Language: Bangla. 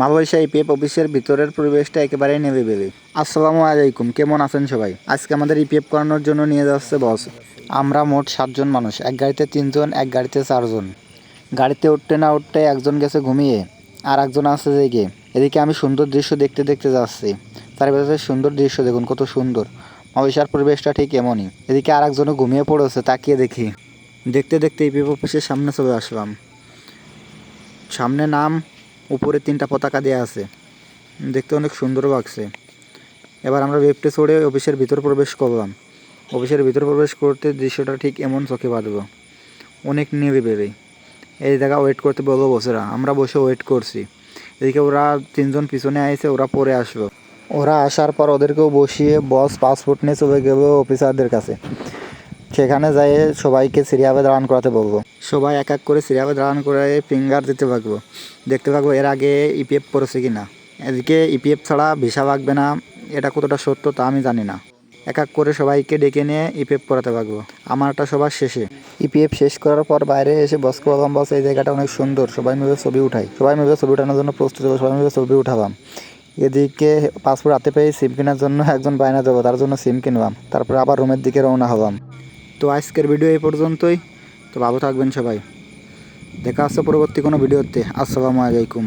মালয়েশিয়া ইপিএফ অফিসের ভিতরের পরিবেশটা একেবারেই নেবে বেবে আসসালামু আলাইকুম, কেমন আছেন সবাই? আজকে আমাদের ইপিএফ করানোর জন্য নিয়ে যাচ্ছে বস। আমরা মোট সাতজন মানুষ, এক গাড়িতে তিনজন, এক গাড়িতে চারজন। গাড়িতে উঠতে না উঠতে একজন গেছে ঘুমিয়ে, আর একজন আছে জেগে। এদিকে আমি সুন্দর দৃশ্য দেখতে দেখতে যাচ্ছি। তার ভেতরে সুন্দর দৃশ্য, দেখুন কত সুন্দর। মালয়েশিয়ার পরিবেশটা ঠিক এমনই। এদিকে আর একজনও ঘুমিয়ে পড়েছে, তাকিয়ে দেখি। দেখতে দেখতে ইপিএফ অফিসের সামনে চলে আসলাম। সামনে নাম উপরে তিনটা পতাকা দেওয়া আছে। দেখতে অনেক সুন্দর লাগছে। এবার আমরা লিফটে চড়ে অফিসের ভিতর প্রবেশ করলাম। অফিসের ভিতর প্রবেশ করতে দৃশ্যটা ঠিক এমন চোখে বাঁধব অনেক নিরিবিলি। এই জায়গা ওয়েট করতে বলব বসেরা, আমরা বসে ওয়েট করছি। এদিকে ওরা তিনজন পিছনে আইছে, ওরা পরে আসলো। ওরা আসার পর ওদেরকেও বসিয়ে বস পাসপোর্ট নিয়ে চলে গেল অফিসারদের কাছে। সেখানে যাই সবাইকে সিরিয়াবে দাঁড়ান করাতে বলব। সবাই এক এক করে সিরিয়াবে দাঁড়ান করে ফিঙ্গার দিতে থাকব দেখতে থাকব এর আগে ইপিএফ পড়েছে কি না এদিকে ইপিএফ ছাড়া ভিসা লাগবে না, এটা কতটা সত্য তা আমি জানি না। এক এক করে সবাইকে ডেকে নিয়ে ইপিএফ করাতে পারব আমারটা সবার শেষে। ইপিএফ শেষ করার পর বাইরে এসে বস করলাম বস এই জায়গাটা অনেক সুন্দর, সবাই মিলে ছবি উঠাই। সবাই মিলে ছবি উঠানোর জন্য প্রস্তুত হব, সবাই মিলে ছবি উঠাবাম এদিকে পাসপোর্ট হাতে পেয়ে সিম কেনার জন্য একজন বায়না যাব, তার জন্য সিম কিনলাম। তারপরে আবার রুমের দিকে রওনা হলাম। তো আজকের ভিডিও এই পর্যন্তই। তো ভালো থাকবেন সবাই। দেখা আসছে পরবর্তী কোনো ভিডিওতে আসসালামু আলাইকুম।